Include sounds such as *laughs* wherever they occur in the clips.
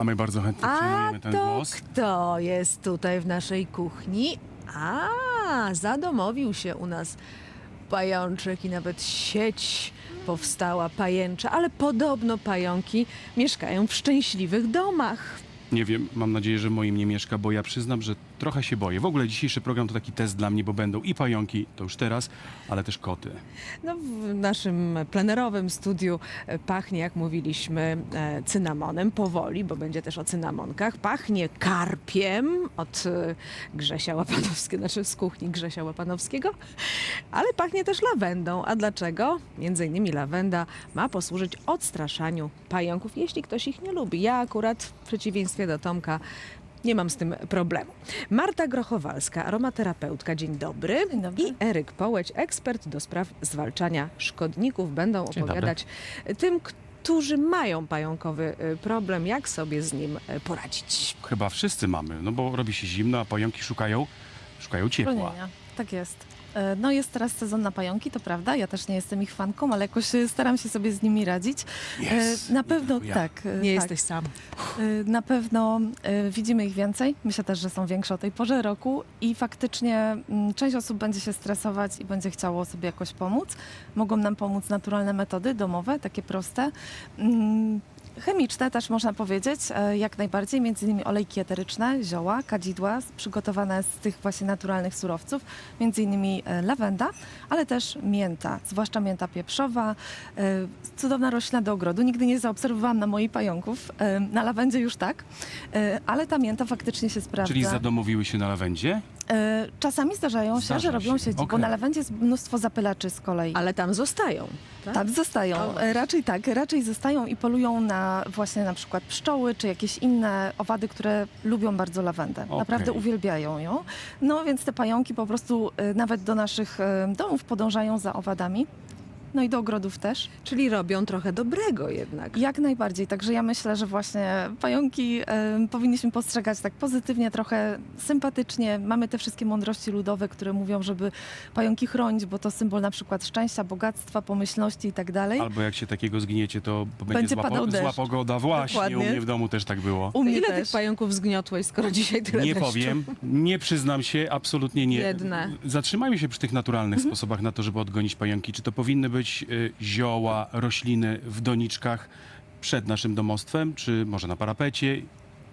A my bardzo chętnie A przyjmujemy ten to głos. kto jest tutaj w naszej kuchni? A, zadomowił się u nas pajączek i nawet sieć powstała pajęcza, ale podobno pająki mieszkają w szczęśliwych domach. Nie wiem, mam nadzieję, że moim nie mieszka, bo ja przyznam, że trochę się boję. W ogóle dzisiejszy program to taki test dla mnie, bo będą i pająki, to już teraz, ale też koty. No, w naszym plenerowym studiu e, pachnie, jak mówiliśmy, e, cynamonem powoli, bo będzie też o cynamonkach. Pachnie karpiem od e, Grzesia Łapanowskiego, znaczy z kuchni Grzesia Łapanowskiego, ale pachnie też lawendą. A dlaczego? Między innymi lawenda ma posłużyć odstraszaniu pająków, jeśli ktoś ich nie lubi. Ja akurat w przeciwieństwie do Tomka nie mam z tym problemu. Marta Grochowalska, aromaterapeutka, dzień dobry. Dzień dobry. I Eryk Połeć, ekspert do spraw zwalczania szkodników, będą Dzień dobry. opowiadać tym, którzy mają pająkowy y, problem, jak sobie z nim y, poradzić. Chyba wszyscy mamy, no bo robi się zimno, a pająki szukają, szukają ciepła. Schronienia. Tak jest. E, No jest teraz sezon na pająki, to prawda. Ja też nie jestem ich fanką, ale jakoś e, staram się sobie z nimi radzić. E, Yes, Na pewno ja. tak. Nie tak. jesteś sam. Na pewno widzimy ich więcej. Myślę też, że są większe o tej porze roku i faktycznie mm, część osób będzie się stresować i będzie chciało sobie jakoś pomóc. Mogą nam pomóc naturalne metody domowe, takie proste. Chemiczne też można powiedzieć, e, jak najbardziej, między innymi olejki eteryczne, zioła, kadzidła przygotowane z tych właśnie naturalnych surowców, między innymi e, lawenda, ale też mięta, zwłaszcza mięta pieprzowa, e, cudowna roślina do ogrodu. Nigdy nie zaobserwowałam na moich pająków, na lawendzie już tak, ale ta mięta faktycznie się sprawdza. Czyli zadomowiły się na lawendzie? E, Czasami zdarzają się, Zdarza że robią się, się, bo okej. na lawendzie jest mnóstwo zapylaczy z kolei. Ale tam zostają. Tak? Tak, zostają. O, E, Raczej tak, raczej zostają i polują na właśnie na przykład pszczoły, czy jakieś inne owady, które lubią bardzo lawendę. Okej. Naprawdę uwielbiają ją. No więc te pająki po prostu e, nawet do naszych domów podążają za owadami. No i do ogrodów też. Czyli robią trochę dobrego jednak. Jak najbardziej. Także ja myślę, że właśnie pająki e, powinniśmy postrzegać tak pozytywnie, trochę sympatycznie. Mamy te wszystkie mądrości ludowe, które mówią, żeby pająki chronić, bo to symbol na przykład szczęścia, bogactwa, pomyślności i tak dalej. Albo jak się takiego zgniecie, to będzie, Będzie zła, padał po, zła deszcz. pogoda. Właśnie, u Dokładnie. mnie w domu też tak było. U mnie Ile też. tych pająków zgniotłeś, skoro dzisiaj tyle Nie deszczu? powiem, nie przyznam się, absolutnie nie. Biedne. Zatrzymajmy się przy tych naturalnych Mhm. sposobach na to, żeby odgonić pająki. Czy to powinny być y, zioła, rośliny w doniczkach przed naszym domostwem, czy może na parapecie?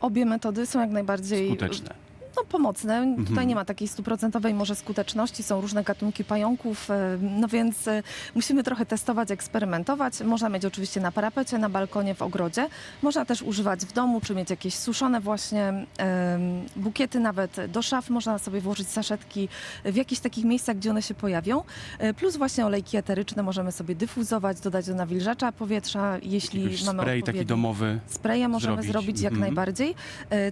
Obie metody są jak najbardziej Skuteczne. No, pomocne. Mhm. Tutaj nie ma takiej stuprocentowej może skuteczności, są różne gatunki pająków, e, no więc e, musimy trochę testować, eksperymentować. Można mieć oczywiście na parapecie, na balkonie, w ogrodzie. Można też używać w domu, czy mieć jakieś suszone właśnie bukiety nawet do szaf. Można sobie włożyć saszetki w jakichś takich miejscach, gdzie one się pojawią. E, Plus właśnie olejki eteryczne możemy sobie dyfuzować, dodać do nawilżacza powietrza, jeśli Jakiś mamy spray taki domowy. Spreje możemy zrobić. zrobić, jak Mhm. najbardziej.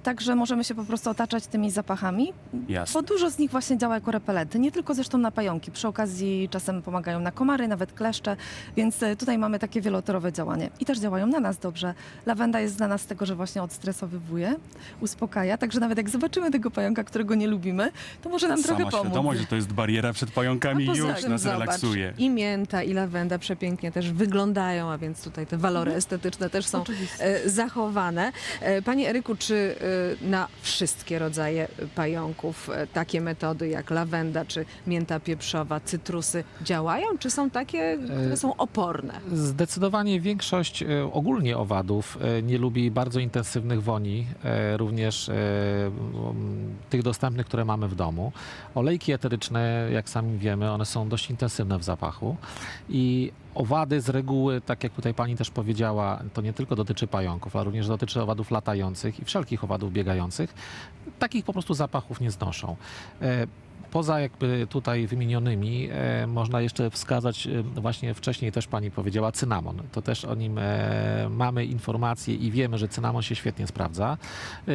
Także możemy się po prostu otaczać tymi zapachami, Jasne. bo dużo z nich właśnie działa jako repelenty. Nie tylko zresztą na pająki. Przy okazji czasem pomagają na komary, nawet kleszcze, więc e, tutaj mamy takie wielotorowe działanie. I też działają na nas dobrze. Lawenda jest znana z tego, że właśnie odstresowywuje, uspokaja, także nawet jak zobaczymy tego pająka, którego nie lubimy, to może nam Sama trochę pomóc. świadomość, że to jest bariera przed pająkami już nas zobacz, relaksuje. I mięta, i lawenda przepięknie też wyglądają, a więc tutaj te walory estetyczne też są Mhm. Oczywiście. e, zachowane. E, Panie Eryku, czy e, na wszystkie rodzaje pająków e, takie metody jak lawenda, czy mięta pieprzowa, cytrusy działają, czy są takie, które są oporne? Zdecydowanie większość e, ogólnie owadów e, nie lubi bardzo intensywnych woni, również tych dostępnych, które mamy w domu. Olejki eteryczne, jak sami wiemy, one są dość intensywne w zapachu i owady z reguły, tak jak tutaj pani też powiedziała, to nie tylko dotyczy pająków, ale również dotyczy owadów latających i wszelkich owadów biegających. Takich po prostu zapachów nie znoszą. Poza jakby tutaj wymienionymi e, można jeszcze wskazać, e, właśnie wcześniej też pani powiedziała, cynamon. To też o nim e, mamy informacje i wiemy, że cynamon się świetnie sprawdza.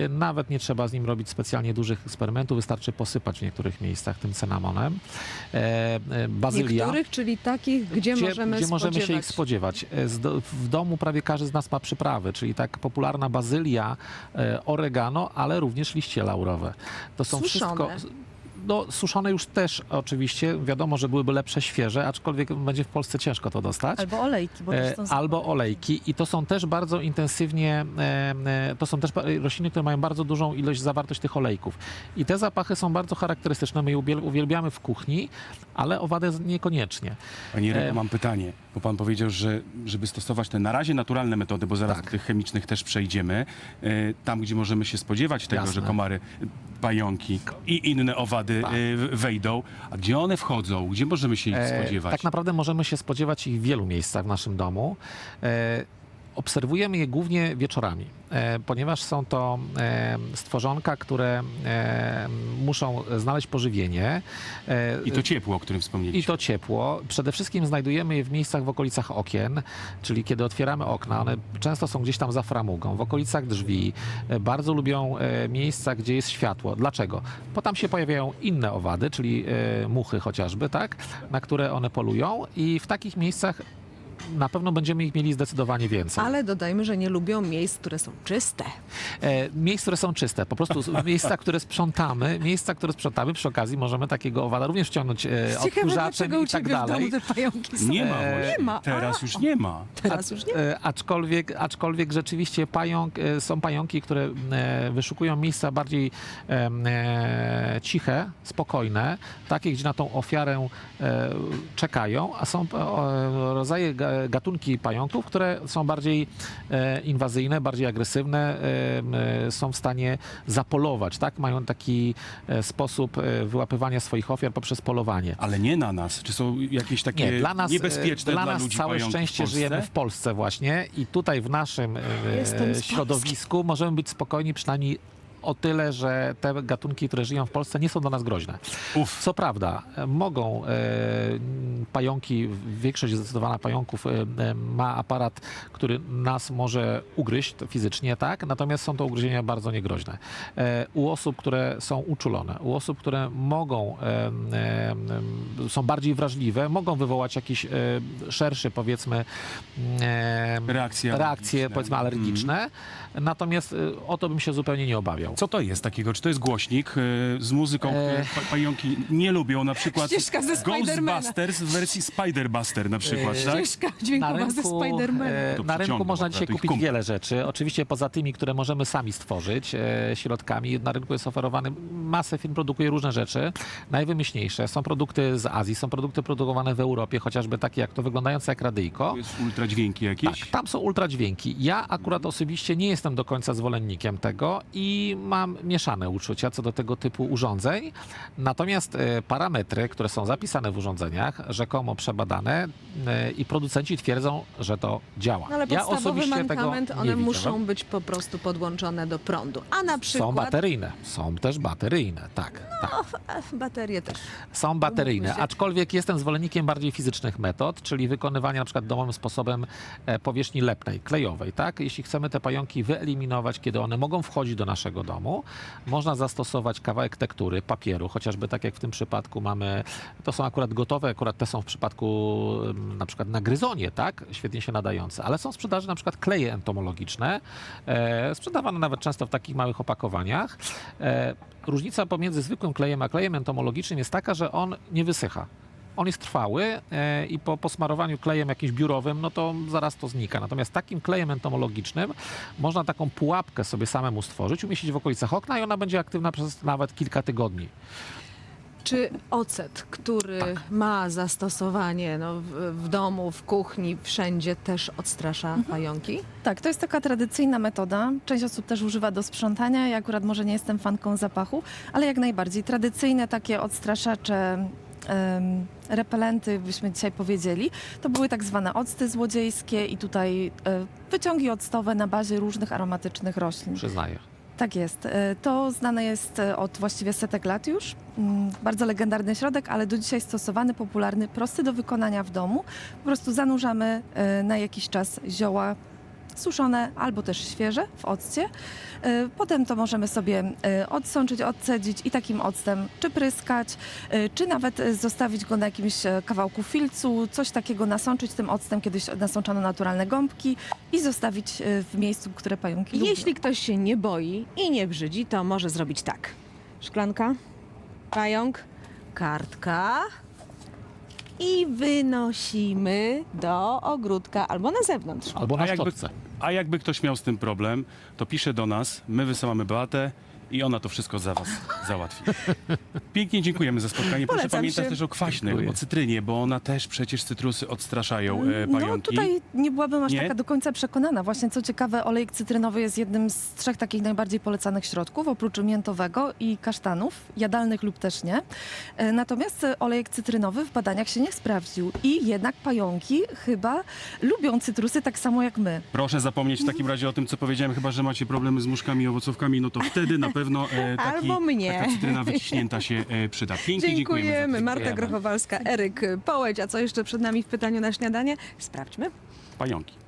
Nawet nie trzeba z nim robić specjalnie dużych eksperymentów, wystarczy posypać w niektórych miejscach tym cynamonem. Bazylia. Niektórych, czyli takich, gdzie, możemy gdzie możemy się ich spodziewać. W domu prawie każdy z nas ma przyprawy, czyli tak popularna bazylia, oregano, ale również liście laurowe. To są Suszone. wszystko no, suszone już też oczywiście, wiadomo, że byłyby lepsze świeże, aczkolwiek będzie w Polsce ciężko to dostać. Albo olejki, bo też E, są albo olejki i to są też bardzo intensywnie, e, to są też rośliny, które mają bardzo dużą ilość, zawartość tych olejków. I te zapachy są bardzo charakterystyczne, my je uwielbiamy w kuchni, ale owady z- niekoniecznie. Panie Reko, E, mam pytanie, bo pan powiedział, że żeby stosować te na razie naturalne metody, bo zaraz Tak. do tych chemicznych też przejdziemy, e, tam gdzie możemy się spodziewać tego, Jasne. że komary, pająki i inne owady Tak. e, w- wejdą, a gdzie one wchodzą, gdzie możemy się ich E, spodziewać? Tak naprawdę możemy się spodziewać ich w wielu miejscach w naszym domu. E, Obserwujemy je głównie wieczorami, e, ponieważ są to e, stworzonka, które e, muszą znaleźć pożywienie. I to ciepło, o którym wspomnieliśmy. I to ciepło. Przede wszystkim znajdujemy je w miejscach w okolicach okien, czyli kiedy otwieramy okna, one często są gdzieś tam za framugą, w okolicach drzwi. Bardzo lubią miejsca, gdzie jest światło. Dlaczego? Bo tam się pojawiają inne owady, czyli muchy chociażby, tak, na które one polują i w takich miejscach na pewno będziemy ich mieli zdecydowanie więcej. Ale dodajmy, że nie lubią miejsc, które są czyste. E, miejsc, które są czyste, po prostu *laughs* miejsca, które sprzątamy, miejsca, które sprzątamy, przy okazji możemy takiego owada również wciągnąć e, odkurzaczem i tak dalej. domu te pająki są. Nie ma, E, nie ma. Teraz już nie ma. Teraz już nie. E, Aczkolwiek, aczkolwiek rzeczywiście pająk, e, są pająki, które e, wyszukują miejsca bardziej em, e, ciche, spokojne, takie, gdzie na tą ofiarę e, czekają, a są e, rodzaje, ga- gatunki pająków, które są bardziej e, inwazyjne, bardziej agresywne, em, e, są w stanie zapolować, tak? Mają taki e, sposób e, wyłapywania swoich ofiar poprzez polowanie. Ale nie na nas. Czy są jakieś takie Nie, dla nas, niebezpieczne dla dla, nas ludzi całe szczęście w żyjemy w Polsce właśnie i tutaj w naszym e, Jestem środowisku możemy być spokojni przynajmniej o tyle, że te gatunki, które żyją w Polsce nie są dla nas groźne. Uf. Co prawda, mogą e, pająki, większość zdecydowana pająków e, e, ma aparat, który nas może ugryźć fizycznie, tak? Natomiast są to ugryzienia bardzo niegroźne. E, u osób, które są uczulone, u osób, które mogą, e, e, są bardziej wrażliwe, mogą wywołać jakiś e, szerszy, powiedzmy, e, Reakcje reakcje alergiczne. powiedzmy alergiczne. Natomiast e, o to bym się zupełnie nie obawiał. Co to jest takiego? Czy to jest głośnik e, z muzyką, E. które pa- pająki nie lubią? Na przykład Ścieżka ze Spidermana. Ghostbusters w wersji Spiderbuster na przykład, E, tak? Ścieżka dźwiękowa ze Spidermanem. e, To na rynku można akurat dzisiaj ich kupić kumpel. wiele rzeczy. Oczywiście poza tymi, które możemy sami stworzyć e, środkami. Na rynku jest oferowany, masę firm produkuje różne rzeczy. Najwymyślniejsze są produkty z Azji, są produkty produkowane w Europie, chociażby takie jak to wyglądające jak radyjko. To jest ultradźwięki jakieś? Tak, tam są ultradźwięki. Ja akurat osobiście nie jestem do końca zwolennikiem tego i mam mieszane uczucia co do tego typu urządzeń. Natomiast e, parametry, które są zapisane w urządzeniach, rzekomo przebadane e, i producenci twierdzą, że to działa. No ale ja osobiście mankament, tego one nie muszą być po prostu podłączone do prądu. A na Są przykład bateryjne, są też bateryjne, tak, tak. e, baterie też. Są bateryjne, aczkolwiek jestem zwolennikiem bardziej fizycznych metod, czyli wykonywania na przykład domowym sposobem e, powierzchni lepnej, klejowej, tak? Jeśli chcemy te pająki wyeliminować, kiedy one mogą wchodzić do naszego domu, można zastosować kawałek tektury, papieru, chociażby tak jak w tym przypadku mamy, to są akurat gotowe, akurat te są w przypadku em, na przykład na gryzonie, tak? Świetnie się nadające, ale są w sprzedaży na przykład kleje entomologiczne, e, sprzedawane nawet często w takich małych opakowaniach. E, różnica pomiędzy zwykłym klejem a klejem entomologicznym jest taka, że on nie wysycha. On jest trwały e, i po posmarowaniu klejem jakimś biurowym, no to zaraz to znika. Natomiast takim klejem entomologicznym można taką pułapkę sobie samemu stworzyć, umieścić w okolicach okna i ona będzie aktywna przez nawet kilka tygodni. Czy ocet, który Tak. ma zastosowanie no, w, w domu, w kuchni, wszędzie też odstrasza Mhm. pająki? Tak, to jest taka tradycyjna metoda. Część osób też używa do sprzątania. Ja akurat może nie jestem fanką zapachu, ale jak najbardziej tradycyjne takie odstraszacze. Repelenty, byśmy dzisiaj powiedzieli, to były tak zwane octy złodziejskie i tutaj e, wyciągi octowe na bazie różnych aromatycznych roślin. Przyznaję. Tak jest. E, To znane jest e, od właściwie setek lat już. Mm, Bardzo legendarny środek, ale do dzisiaj stosowany, popularny, prosty do wykonania w domu. Po prostu zanurzamy na jakiś czas zioła suszone albo też świeże w occie. E, Potem to możemy sobie e, odsączyć, odcedzić i takim octem czy pryskać, e, czy nawet zostawić go na jakimś kawałku filcu, coś takiego nasączyć tym octem. Kiedyś nasączano naturalne gąbki i zostawić w miejscu, które pająki lubią. Jeśli ktoś się nie boi i nie brzydzi, to może zrobić tak. Szklanka, pająk, kartka i wynosimy do ogródka albo na zewnątrz. Albo A na jakby, szczotce. A jakby ktoś miał z tym problem, to pisze do nas, my wysyłamy Beatę i ona to wszystko za was załatwi. Pięknie dziękujemy za spotkanie. Proszę Polecam pamiętać się. też o kwaśnych, Dziękuję. o cytrynie, bo ona też przecież cytrusy odstraszają e, No pająki. tutaj nie byłabym aż Nie? taka do końca przekonana. Właśnie co ciekawe, olejek cytrynowy jest jednym z trzech takich najbardziej polecanych środków, oprócz miętowego i kasztanów, jadalnych lub też nie. E, Natomiast e, olejek cytrynowy w badaniach się nie sprawdził i jednak pająki chyba lubią cytrusy tak samo jak my. Proszę zapomnieć w takim razie o tym, co powiedziałem, chyba że macie problemy z muszkami i owocówkami, no to wtedy na pewno e, *laughs* taki, Albo mnie. taka cytryna wyciśnięta się e, przyda. Pięknie dziękujemy. za Dziękujemy. to. Marta. Grochowalska, Eryk Połeć. A co jeszcze przed nami w pytaniu na śniadanie? Sprawdźmy. Pająki.